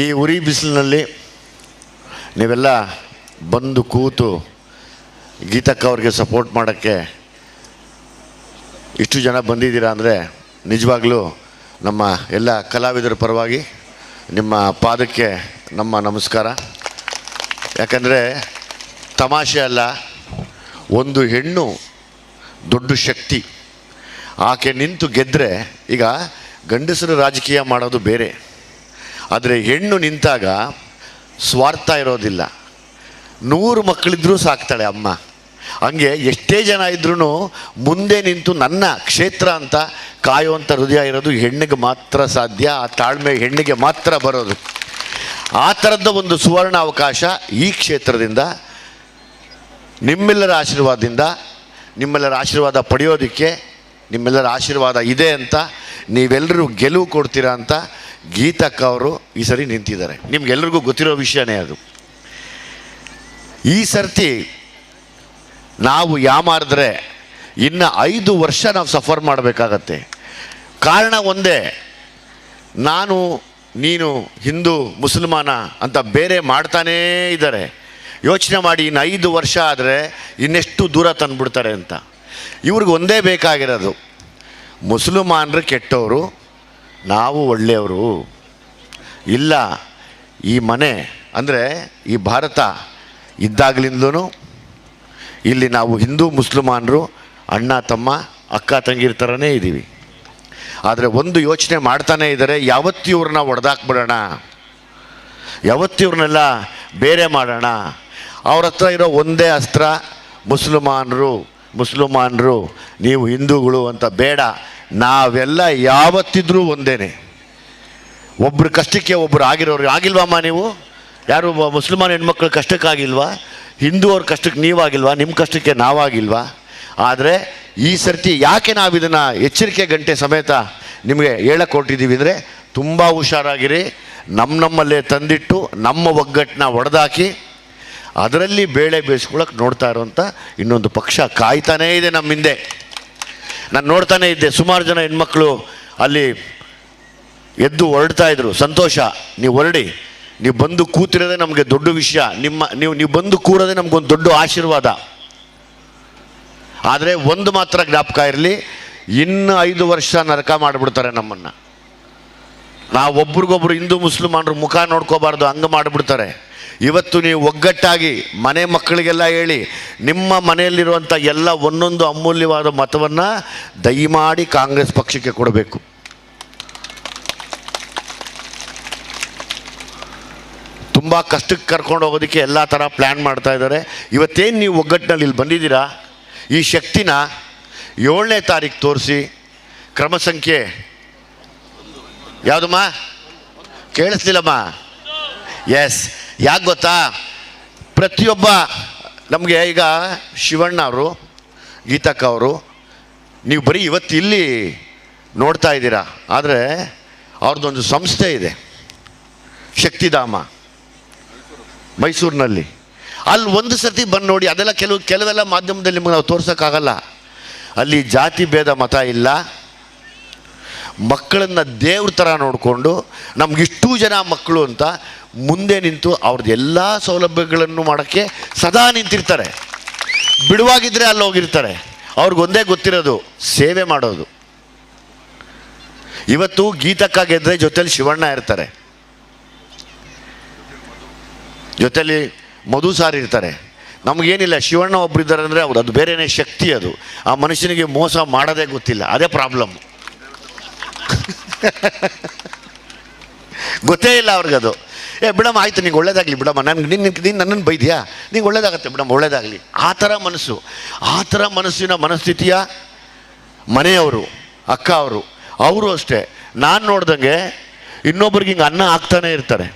ಈ ಉರಿ ಬಿಸಿಲಿನಲ್ಲಿ ನೀವೆಲ್ಲ ಬಂದು ಕೂತು ಗೀತಕ್ಕ ಅವ್ರಿಗೆ ಸಪೋರ್ಟ್ ಮಾಡೋಕ್ಕೆ ಇಷ್ಟು ಜನ ಬಂದಿದ್ದೀರಾ ಅಂದರೆ ನಿಜವಾಗ್ಲೂ ನಮ್ಮ ಎಲ್ಲ ಕಲಾವಿದರ ಪರವಾಗಿ ನಿಮ್ಮ ಪಾದಕ್ಕೆ ನಮ್ಮ ನಮಸ್ಕಾರ. ಯಾಕಂದರೆ ತಮಾಷೆ ಅಲ್ಲ, ಒಂದು ಹೆಣ್ಣು ದೊಡ್ಡ ಶಕ್ತಿ. ಆಕೆ ನಿಂತು ಗೆದ್ದರೆ ಈಗ ಗಂಡಸರು ರಾಜಕೀಯ ಮಾಡೋದು ಬೇರೆ. ಆದರೆ ಹೆಣ್ಣು ನಿಂತಾಗ ಸ್ವಾರ್ಥ ಇರೋದಿಲ್ಲ. ನೂರು ಮಕ್ಕಳಿದ್ರೂ ಸಾಕ್ತಾಳೆ ಅಮ್ಮ. ಹಂಗೆ ಎಷ್ಟೇ ಜನ ಇದ್ರೂ ಮುಂದೆ ನಿಂತು ನನ್ನ ಕ್ಷೇತ್ರ ಅಂತ ಕಾಯುವಂಥ ಹೃದಯ ಇರೋದು ಹೆಣ್ಣಿಗೆ ಮಾತ್ರ ಸಾಧ್ಯ, ಆ ತಾಳ್ಮೆ ಹೆಣ್ಣಿಗೆ ಮಾತ್ರ ಬರೋದು. ಆ ಥರದ ಒಂದು ಸುವರ್ಣ ಅವಕಾಶ ಈ ಕ್ಷೇತ್ರದಿಂದ, ನಿಮ್ಮೆಲ್ಲರ ಆಶೀರ್ವಾದದಿಂದ, ನಿಮ್ಮೆಲ್ಲರ ಆಶೀರ್ವಾದ ಪಡೆಯೋದಕ್ಕೆ ನಿಮ್ಮೆಲ್ಲರ ಆಶೀರ್ವಾದ ಇದೆ ಅಂತ ನೀವೆಲ್ಲರೂ ಗೆಲುವು ಕೊಡ್ತೀರಾ ಅಂತ ಗೀತಕ್ಕ ಅವರು ಈ ಸರಿ ನಿಂತಿದ್ದಾರೆ. ನಿಮ್ಗೆಲ್ರಿಗೂ ಗೊತ್ತಿರೋ ವಿಷಯನೇ ಅದು. ಈ ಸರ್ತಿ ನಾವು ಯಾಮಾರಿದ್ರೆ ಇನ್ನು ಐದು ವರ್ಷ ನಾವು ಸಫರ್ ಮಾಡಬೇಕಾಗತ್ತೆ. ಕಾರಣ ಒಂದೇ, ನಾನು, ನೀನು, ಹಿಂದೂ, ಮುಸಲ್ಮಾನ ಅಂತ ಬೇರೆ ಮಾಡ್ತಾನೇ ಇದ್ದಾರೆ. ಯೋಚನೆ ಮಾಡಿ ಇನ್ನು ಐದು ವರ್ಷ ಆದರೆ ಇನ್ನೆಷ್ಟು ದೂರ ತಂದುಬಿಡ್ತಾರೆ ಅಂತ. ಇವ್ರಿಗೆ ಒಂದೇ ಬೇಕಾಗಿರೋದು, ಮುಸಲ್ಮಾನರು ಕೆಟ್ಟವರು ನಾವು ಒಳ್ಳೆಯವರು. ಇಲ್ಲ, ಈ ಮನೆ ಅಂದರೆ ಈ ಭಾರತ ಇದ್ದಾಗಲಿಂದಲೂ ಇಲ್ಲಿ ನಾವು ಹಿಂದೂ ಮುಸ್ಲಿಮಾನರು, ಅಣ್ಣ, ತಮ್ಮ, ಅಕ್ಕ, ತಂಗಿರ ಥರನೇ ಇದ್ದೀವಿ. ಆದರೆ ಒಂದು ಯೋಚನೆ ಮಾಡ್ತಾನೇ ಇದ್ದಾರೆ ಯಾವತ್ತು ಇವ್ರನ್ನ ಒಡೆದಾಕ್ಬಿಡೋಣ ಬೇರೆ ಮಾಡೋಣ? ಅವ್ರ ಹತ್ರ ಇರೋ ಒಂದೇ ಅಸ್ತ್ರ, ಮುಸ್ಲಿಮಾನರು ಮುಸ್ಲಿಮಾನರು, ನೀವು ಹಿಂದೂಗಳು ಅಂತ ಬೇಡ. ನಾವೆಲ್ಲ ಯಾವತ್ತಿದ್ರೂ ಒಂದೇನೆ. ಒಬ್ರು ಕಷ್ಟಕ್ಕೆ ಒಬ್ಬರು ಆಗಿರೋರು ಆಗಿಲ್ವಮ್ಮ ನೀವು? ಯಾರು ಮುಸಲ್ಮಾನ್ ಹೆಣ್ಮಕ್ಳು ಕಷ್ಟಕ್ಕಾಗಿಲ್ವಾ? ಹಿಂದೂ ಅವ್ರ ಕಷ್ಟಕ್ಕೆ ನೀವಾಗಿಲ್ವಾ? ನಿಮ್ಮ ಕಷ್ಟಕ್ಕೆ ನಾವಾಗಿಲ್ವಾ? ಆದರೆ ಈ ಸರ್ತಿ ಯಾಕೆ ನಾವು ಇದನ್ನು ಎಚ್ಚರಿಕೆ ಗಂಟೆ ಸಮೇತ ನಿಮಗೆ ಹೇಳಕ್ಕೆ ಕೊಟ್ಟಿದ್ದೀವಿ ಅಂದರೆ ತುಂಬ ಹುಷಾರಾಗಿರಿ. ನಮ್ಮ ನಮ್ಮಲ್ಲೇ ತಂದಿಟ್ಟು ನಮ್ಮ ಒಗ್ಗಟ್ಟನ್ನ ಒಡೆದಾಕಿ ಅದರಲ್ಲಿ ಬೇಳೆ ಬೇಯಿಸ್ಕೊಳಕ್ಕೆ ನೋಡ್ತಾ ಇರೋಂಥ ಇನ್ನೊಂದು ಪಕ್ಷ ಕಾಯ್ತಾನೇ ಇದೆ ನಮ್ಮ ಹಿಂದೆ. ನಾನು ನೋಡ್ತಾನೇ ಇದ್ದೆ. ಸುಮಾರು ಜನ ಹೆಣ್ಮಕ್ಳು ಅಲ್ಲಿ ಎದ್ದು ಹೊರಡ್ತಾ ಇದ್ರು. ಸಂತೋಷ, ನೀವು ಹೊರಡಿ. ನೀವು ಬಂದು ಕೂತಿರೋದೇ ನಮಗೆ ದೊಡ್ಡ ವಿಷಯ. ನಿಮ್ಮ, ನೀವು ನೀವು ಬಂದು ಕೂರೋದೇ ನಮಗೊಂದು ದೊಡ್ಡ ಆಶೀರ್ವಾದ. ಆದರೆ ಒಂದು ಮಾತ್ರ ಜ್ಞಾಪಕ ಇರಲಿ, ಇನ್ನು ಐದು ವರ್ಷ ನರಕ ಮಾಡಿಬಿಡ್ತಾರೆ ನಮ್ಮನ್ನು. ನಾವು ಒಬ್ರಿಗೊಬ್ರು ಹಿಂದೂ, ಮುಸ್ಲಿಮಾನರು ಮುಖ ನೋಡ್ಕೋಬಾರ್ದು, ಹಂಗೆ ಮಾಡಿಬಿಡ್ತಾರೆ. ಇವತ್ತು ನೀವು ಒಗ್ಗಟ್ಟಾಗಿ ಮನೆ ಮಕ್ಕಳಿಗೆಲ್ಲ ಹೇಳಿ, ನಿಮ್ಮ ಮನೆಯಲ್ಲಿರುವಂಥ ಎಲ್ಲ ಒಂದೊಂದು ಅಮೂಲ್ಯವಾದ ಮತವನ್ನು ದಯಮಾಡಿ ಕಾಂಗ್ರೆಸ್ ಪಕ್ಷಕ್ಕೆ ಕೊಡಬೇಕು. ತುಂಬ ಕಷ್ಟಕ್ಕೆ ಕರ್ಕೊಂಡು ಹೋಗೋದಕ್ಕೆ ಎಲ್ಲ ಥರ ಪ್ಲ್ಯಾನ್ ಮಾಡ್ತಾ ಇದ್ದಾರೆ. ಇವತ್ತೇನು ನೀವು ಒಗ್ಗಟ್ಟಿನಲ್ಲಿ ಇಲ್ಲಿ ಬಂದಿದ್ದೀರಾ? ಈ ಶಕ್ತಿನ ಏಳನೇ ತಾರೀಕು ತೋರಿಸಿ. ಕ್ರಮ ಸಂಖ್ಯೆ ಯಾವುದಮ್ಮ? ಕೇಳಿಸ್ಲಿಲ್ಲಮ್ಮ ಎಸ್ ಯಾಕೆ ಗೊತ್ತಾ? ಪ್ರತಿಯೊಬ್ಬ, ನಮಗೆ ಈಗ ಶಿವಣ್ಣ ಅವರು ಗೀತಕ್ಕ ಅವರು ನೀವು ಬರೀ ಇವತ್ತು ಇಲ್ಲಿ ನೋಡ್ತಾ ಇದ್ದೀರಾ. ಆದರೆ ಅವ್ರದ್ದೊಂದು ಸಂಸ್ಥೆ ಇದೆ. ಶಕ್ತಿಧಾಮ, ಮೈಸೂರಿನಲ್ಲಿ. ಅಲ್ಲಿ ಒಂದು ಸರ್ತಿ ಬಂದು ನೋಡಿ, ಅದೆಲ್ಲ ಕೆಲವು, ಕೆಲವೆಲ್ಲ ಮಾಧ್ಯಮದಲ್ಲಿ ನಿಮಗೆ ನಾವು ತೋರ್ಸೋಕ್ಕಾಗಲ್ಲ. ಅಲ್ಲಿ ಜಾತಿ ಭೇದ ಮತ ಇಲ್ಲ. ಮಕ್ಕಳನ್ನು ದೇವ್ರ ಥರ ನೋಡಿಕೊಂಡು ನಮಗಿಷ್ಟೂ ಜನ ಮಕ್ಕಳು ಅಂತ ಮುಂದೆ ನಿಂತು ಅವ್ರದ್ದು ಎಲ್ಲ ಸೌಲಭ್ಯಗಳನ್ನು ಮಾಡೋಕ್ಕೆ ಸದಾ ನಿಂತಿರ್ತಾರೆ. ಬಿಡುವಾಗಿದ್ದರೆ ಅಲ್ಲಿ ಹೋಗಿರ್ತಾರೆ. ಅವ್ರಿಗೊಂದೇ ಗೊತ್ತಿರೋದು, ಸೇವೆ ಮಾಡೋದು. ಇವತ್ತು ಗೀತಕ್ಕ ಗೆದ್ರೆ ಜೊತೆಲಿ ಶಿವಣ್ಣ ಇರ್ತಾರೆ. ಜೊತೆಲಿ ಮಧು ಸಾರ್ ಇರ್ತಾರೆ. ನಮಗೇನಿಲ್ಲ, ಶಿವಣ್ಣ ಒಬ್ರು ಇದ್ದಾರೆ ಅಂದರೆ ಅವ್ರು, ಅದು ಬೇರೆನೇ ಶಕ್ತಿ ಅದು. ಆ ಮನುಷ್ಯನಿಗೆ ಮೋಸ ಮಾಡೋದೇ ಗೊತ್ತಿಲ್ಲ, ಅದೇ ಪ್ರಾಬ್ಲಮ್ ಗೊತ್ತೇ ಇಲ್ಲ ಅವ್ರಿಗದು. ಏ, ಬಿಡಮ್ಮ, ಆಯ್ತು, ನಿಂಗೆ ಒಳ್ಳೇದಾಗಲಿ ಬಿಡಮ್ಮ. ನನಗೆ ನಿನ್ನ ನೀನು ನನ್ನನ್ನು ಬೈದ್ಯಾ? ನಿಂಗೆ ಒಳ್ಳೇದಾಗತ್ತೆ ಬಿಡಮ್ಮ, ಒಳ್ಳೇದಾಗಲಿ. ಆ ಥರ ಮನಸ್ಸು. ಆ ಥರ ಮನಸ್ಸಿನ ಮನಸ್ಥಿತಿಯ ಮನೆಯವರು, ಅಕ್ಕ ಅವರು ಅವರು ಅಷ್ಟೇ. ನಾನು ನೋಡ್ದಂಗೆ ಇನ್ನೊಬ್ರಿಗೆ ಹಿಂಗೆ ಅನ್ನ ಹಾಕ್ತಾನೆ ಇರ್ತಾರೆ.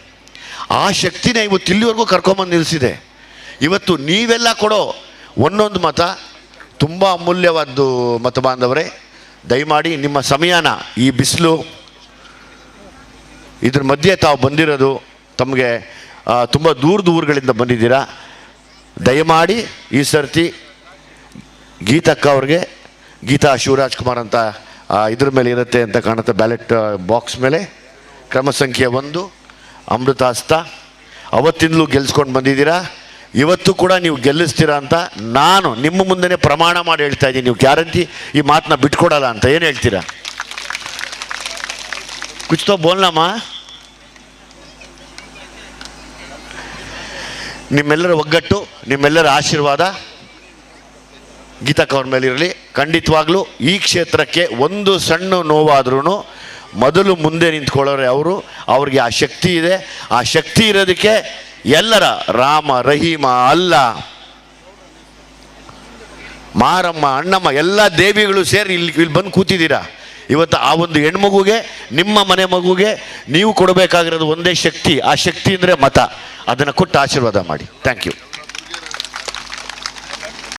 ಆ ಶಕ್ತಿನ ಇವತ್ತು ಇಲ್ಲಿವರೆಗೂ ಕರ್ಕೊಂಬಂದು ನಿಲ್ಲಿಸಿದೆ ಇವತ್ತು ನೀವೆಲ್ಲ ಕೊಡೋ ಒಂದೊಂದು ಮತ ತುಂಬ ಅಮೂಲ್ಯವಾದ್ದು ಮತ ಬಾಂಧವರೇ. ದಯಮಾಡಿ ನಿಮ್ಮ ಸಮಯನ ಈ ಬಿಸಿಲು, ಇದ್ರ ಮಧ್ಯೆ ತಾವು ಬಂದಿರೋದು ತಮಗೆ ತುಂಬ ದೂರ ದೂರುಗಳಿಂದ ಬಂದಿದ್ದೀರಾ? ದಯಮಾಡಿ ಈ ಸರ್ತಿ ಗೀತಕ್ಕ ಅವ್ರಿಗೆ, ಗೀತಾ ಶಿವರಾಜ್ ಕುಮಾರ್ ಅಂತ ಇದ್ರ ಮೇಲೆ ಇರುತ್ತೆ ಅಂತ ಕಾಣುತ್ತೆ ಬ್ಯಾಲೆಟ್ ಬಾಕ್ಸ್ ಮೇಲೆ. ಕ್ರಮ ಸಂಖ್ಯೆ ಒಂದು, ಅಮೃತಾಸ್ತ. ಅವತ್ತಿಂದಲೂ ಗೆಲ್ಸ್ಕೊಂಡು ಬಂದಿದ್ದೀರಾ? ಇವತ್ತು ಕೂಡ ನೀವು ಗೆಲ್ಲಿಸ್ತೀರಾ ಅಂತ ನಾನು ನಿಮ್ಮ ಮುಂದೆ ಪ್ರಮಾಣ ಮಾಡಿ ಹೇಳ್ತಾ ಇದ್ದೀನಿ. ನೀವು ಗ್ಯಾರಂಟಿ ಈ ಮಾತನ್ನ ಬಿಟ್ಕೊಡಲ್ಲ ಅಂತ ಏನು ಹೇಳ್ತೀರಾ? ಕುಚ್ತೋ ಬೋಲ್ನಮ್ಮ. ನಿಮ್ಮೆಲ್ಲರ ಒಗ್ಗಟ್ಟು, ನಿಮ್ಮೆಲ್ಲರ ಆಶೀರ್ವಾದ ಅವ್ರ ಮೇಲೆ ಇರಲಿ ಖಂಡಿತವಾಗ್ಲೂ ಈ ಕ್ಷೇತ್ರಕ್ಕೆ ಒಂದು ಸಣ್ಣ ನೋವಾದ್ರೂ ಮೊದಲು ಮುಂದೆ ನಿಂತ್ಕೊಳ್ಳೋರೆ ಅವರು. ಅವ್ರಿಗೆ ಆ ಶಕ್ತಿ ಇದೆ. ಆ ಶಕ್ತಿ ಇರೋದಕ್ಕೆ ಎಲ್ಲರ ರಾಮ, ರಹೀಮ, ಅಲ್ಲ, ಮಾರಮ್ಮ, ಅಣ್ಣಮ್ಮ, ಎಲ್ಲ ದೇವಿಗಳು ಸೇರಿ ಇಲ್ಲಿ ಇಲ್ಲಿ ಬಂದು ಕೂತಿದ್ದೀರಾ? ಇವತ್ತು ಆ ಒಂದು ಹೆಣ್ಮಗುಗೆ, ನಿಮ್ಮ ಮನೆ ಮಗುಗೆ ನೀವು ಕೊಡಬೇಕಾಗಿರೋದು ಒಂದೇ ಶಕ್ತಿ. ಆ ಶಕ್ತಿ ಅಂದರೆ ಮತ. ಅದನ್ನು ಕೊಟ್ಟು ಆಶೀರ್ವಾದ ಮಾಡಿ. Thank you